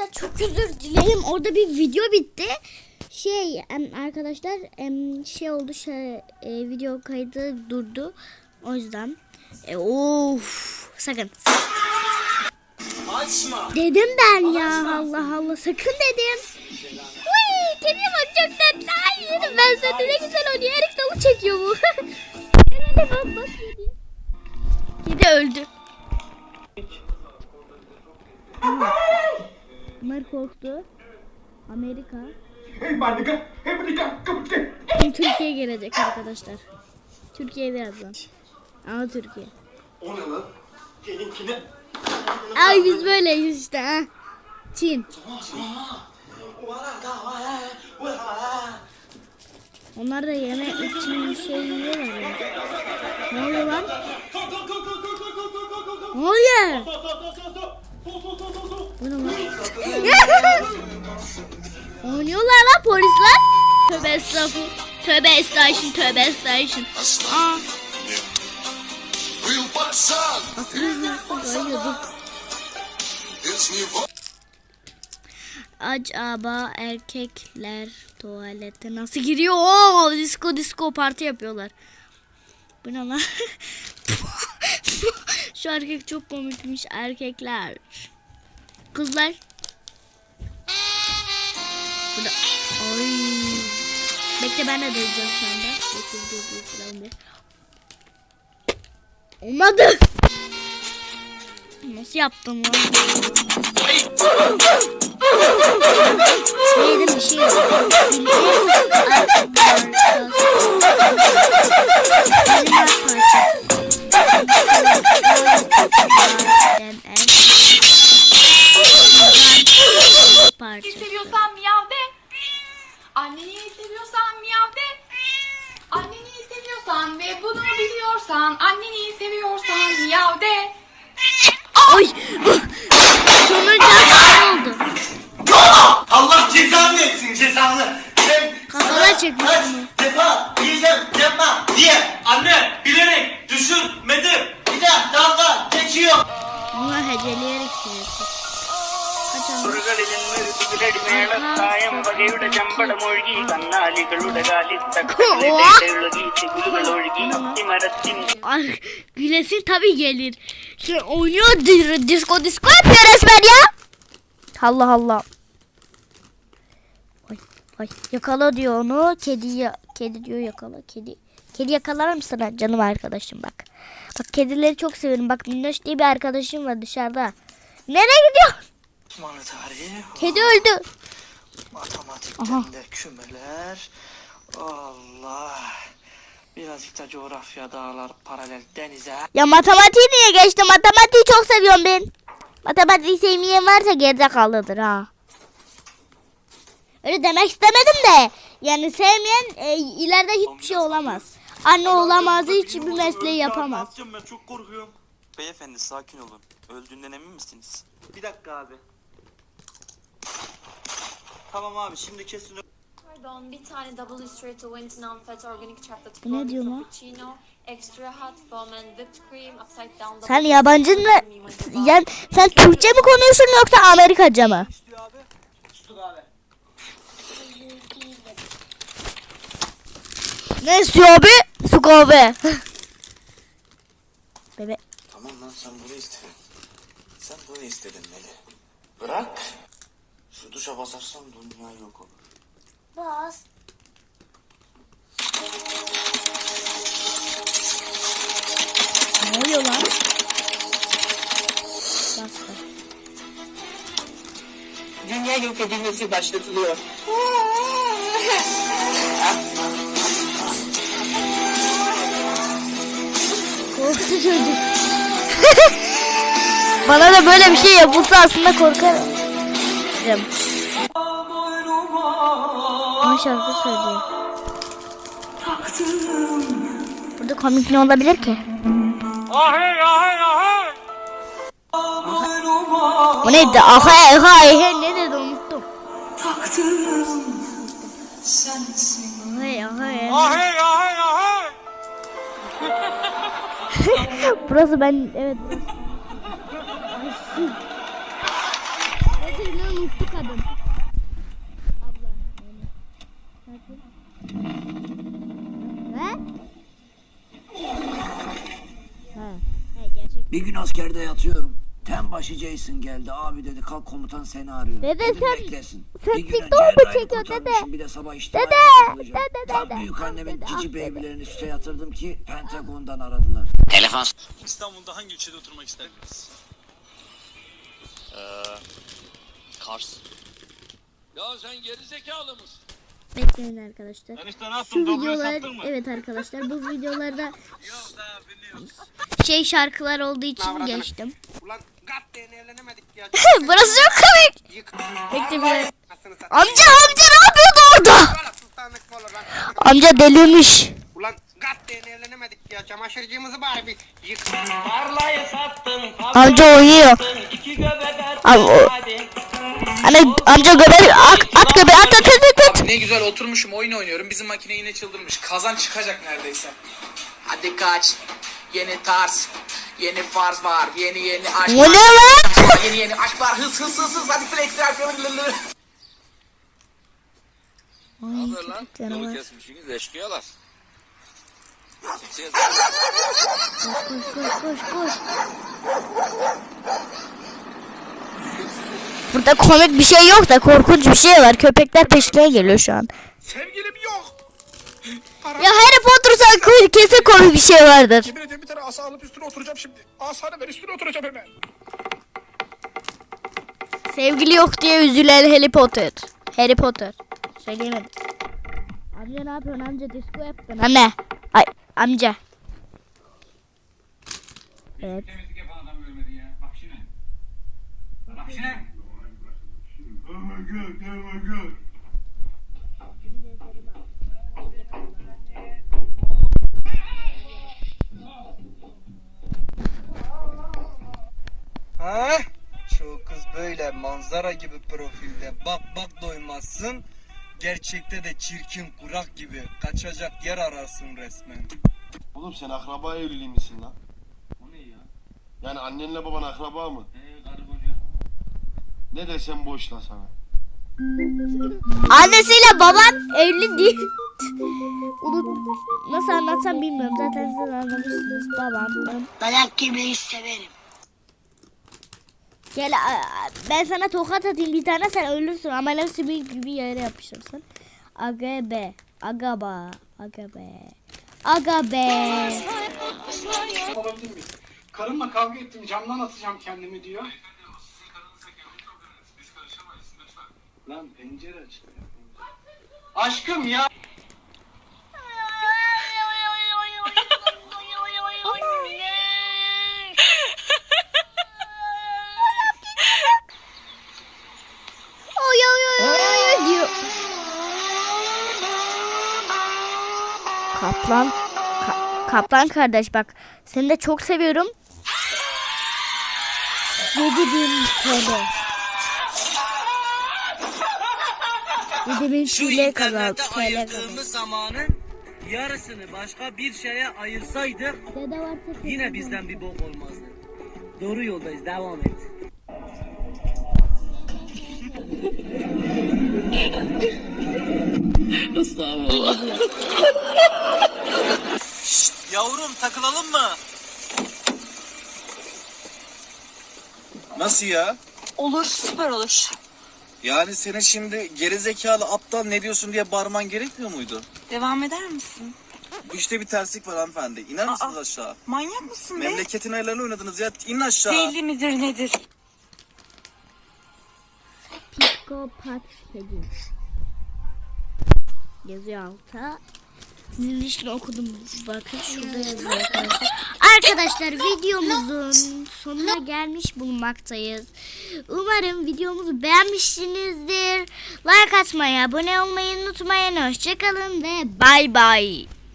Arkadaşlar çok özür dilerim. Orada bir video bitti. Şey arkadaşlar şey oldu şey e, video kaydı durdu. O yüzden e, of sakın. Açma. Dedim ben ya Allah Allah sakın dedim. Uy kediye bak çok tatlı. Hayır ben sana ne güzel oynuyor. Erik dalı çekiyor bu. Herhalde bak bak kedi. Kedi öldü. Korktu. Amerika. Come here. Şimdi Türkiye gelecek arkadaşlar. Türkiye birazdan. Ama Türkiye. O ne lan? Gelinkine. Ay biz böyleyiz işte ha. Çin. Onlar da yemek için bir şey yiyorlar ya. Ne oluyor lan? Ne oluyor? Bu ne lan? Oynuyorlar lan polisler. Tövbe estağfurullah. Tövbe estağfurullah. Tövbe estağfurullah. Aa. Acaba erkekler tuvalete nasıl giriyor? Oo, disco disco parti yapıyorlar. Bu ne lan? Şu erkek çok komikmiş erkekler. Kızlar. Bu da... Ay. Bekle ben de deneyeceğim şu anda. Bekle dur dur falan bir. Olmadı. Nasıl yaptın lan? Yedim bir şey yok. Anneni seviyorsan ve bunu biliyorsan anneni seviyorsan miyav de. Ay! Sonuncu ne oldu? Allah cezanı versin cezanı. Sen Kafana çekmiş kaç bunu. defa diyeceğim yapma diye. Anne bilerek düşürmedim. Bir de dalga geçiyor. Bunlar heceleyerek şey yapıyor. Kaçalım. സുറുകളിൽ നിന്നൊരു മേളത്തായം വകയുടെ ചമ്പടമൊഴുകി കന്നാലികളുടെ കാലിത്തക്കുകൾ ഒഴുകി മരത്തിൻ Ay, gülesin tabii gelir. Şimdi oynuyor di- disco disco yapıyor resmen ya. Allah Allah. Ay, ay yakala diyor onu. Kedi ya, kedi diyor yakala kedi. Kedi yakalar mısın ha, canım arkadaşım bak. Bak kedileri çok severim. Bak Minnoş diye bir arkadaşım var dışarıda. Nereye gidiyor? Osmanlı tarihi, Kedi öldü. matematikten de kümeler. Allah. Birazcık da coğrafya, dağlar, paralel denize. Ya matematiği niye geçti? Matematiği çok seviyorum ben. Matematiği sevmeyen varsa gerizekalıdır ha. Öyle demek istemedim de. Yani sevmeyen e, ileride hiçbir şey olamaz. Anne olamaz hiçbir mesleği yapamaz. ben çok korkuyorum. Beyefendi sakin olun. Öldüğünden emin misiniz? Bir dakika abi. Tamam abi şimdi kesin Pardon bir tane double straight to win non-fat organic chocolate Bu ne diyor frappuccino, extra hot foam and whipped cream upside down. Sen yabancı mı? Yani sen Türkçe mi konuşuyorsun yoksa Amerikaca mı? istiyor abi. Ne istiyor abi? Su kahve. Bebe. Tamam lan sen bunu istedin. Sen bunu istedin Meli. Bırak. Şu duşa basarsan dünya yok olur. Bas. Ne oluyor lan? Bastı. Dünya yok edilmesi başlatılıyor. Korktu çocuk. Bana da böyle bir şey yapılsa aslında korkarım. Ama şarkı söylüyor. Burada komik ne olabilir ki? Bu neydi? Aha aha aha ne dedi unuttum. Aha aha Burası ben evet. burası. Ne dediğini unuttum. kadın. Abla. Bakın. He? Ha. He gerçek. Bir gün askerde yatıyorum. Tenbaşı Jason geldi. Abi dedi kalk komutan seni arıyor. Dede Dedim, sen- beklesin. sen Bir gün TikTok mu çekiyorsun dede? Bir de sabah içtimaya Dede, katılacağım. dede, Tam dede. büyük Ah annemin dede, ah cici dede. beybilerini üste yatırdım ki Pentagon'dan aradılar. İstanbul'da hangi ilçede oturmak isterdiniz? Kars. Bekleyin arkadaşlar. Enişte ne Şu? Dobloyu videolar sattın mı? evet arkadaşlar bu videolarda şey şarkılar olduğu için geçtim. Ulan ya. Burası çok komik. Bekle bir. Amca amca ne yapıyordu orada? Amca delirmiş. Ulan gatten evlenemedik ya. Çamaşırcığımızı bari bir yık. Tarlayı sattın. Amca uyuyor. iki göbek Abi o... Ana amca göbek at, at göbeği at at at at, at. Ne güzel oturmuşum oyun oynuyorum. Bizim makine yine çıldırmış. Kazan çıkacak neredeyse. Hadi kaç. Yeni tarz. Yeni farz var. Yeni yeni aşk O ne var. lan? Yeni yeni aşk var. Hız hız hız hız. Hadi flex yapıyorum. Ay köpek canavar. kesmişsiniz eşkıyalar. Kimseye Koş koş koş koş. Burada komik bir şey yok da korkunç bir şey var. Köpekler peşine geliyor şu an. Sevgilim yok. Ya Harry Potter sen koy- kesin komik bir şey vardır. Yemin ediyorum bir tane asa alıp üstüne oturacağım şimdi. Asanı ver üstüne oturacağım hemen. Sevgili yok diye üzülen Harry Potter. Harry Potter. Söyleyemedim. Amca ne yapıyorsun amca disco yaptın. Anne. Ay amca. Evet. Ha? Şu kız böyle manzara gibi profilde bak bak doymazsın. Gerçekte de çirkin kurak gibi kaçacak yer ararsın resmen. Oğlum sen akraba evliliği misin lan? O ne ya? Yani annenle baban akraba mı? Koca. Ne desem boş la sana. Annesiyle baban evli değil. Unut. Nasıl anlatsam bilmiyorum. Zaten siz anlamışsınız. Babam. Dayak yemeyi severim. Gel ben sana tokat atayım bir tane sen ölürsün. Amele sümük gibi yere yapışırsın. Aga be. Aga ba. Aga be. Aga be. Mi? Karımla kavga ettim camdan atacağım kendimi diyor. Lan pencere aç. Aşkım ya. Kaplan. Ka- kaplan kardeş bak. Seni de çok seviyorum. 7000 TL. 7000 TL kazandı. TL kazandı. zamanın yarısını başka bir şeye ayırsaydık Dede varsa yine bizden bir bok olmazdı. Doğru yoldayız devam et. Yavrum takılalım mı? Nasıl ya? Olur süper olur. Yani senin şimdi gerizekalı aptal ne diyorsun diye bağırman gerekmiyor muydu? Devam eder misin? Bu işte bir terslik var hanımefendi. İner misiniz aşağı? Manyak mısın Memleketin ayarlarını oynadınız ya. İn aşağı. Deli midir nedir? Psikopat kedi. Yazıyor altta. İçin okudum. Bakın şurada yazıyor arkadaşlar. Arkadaşlar videomuzun sonuna gelmiş bulunmaktayız. Umarım videomuzu beğenmişsinizdir. Like atmayı, abone olmayı unutmayın. Hoşçakalın ve bay bay.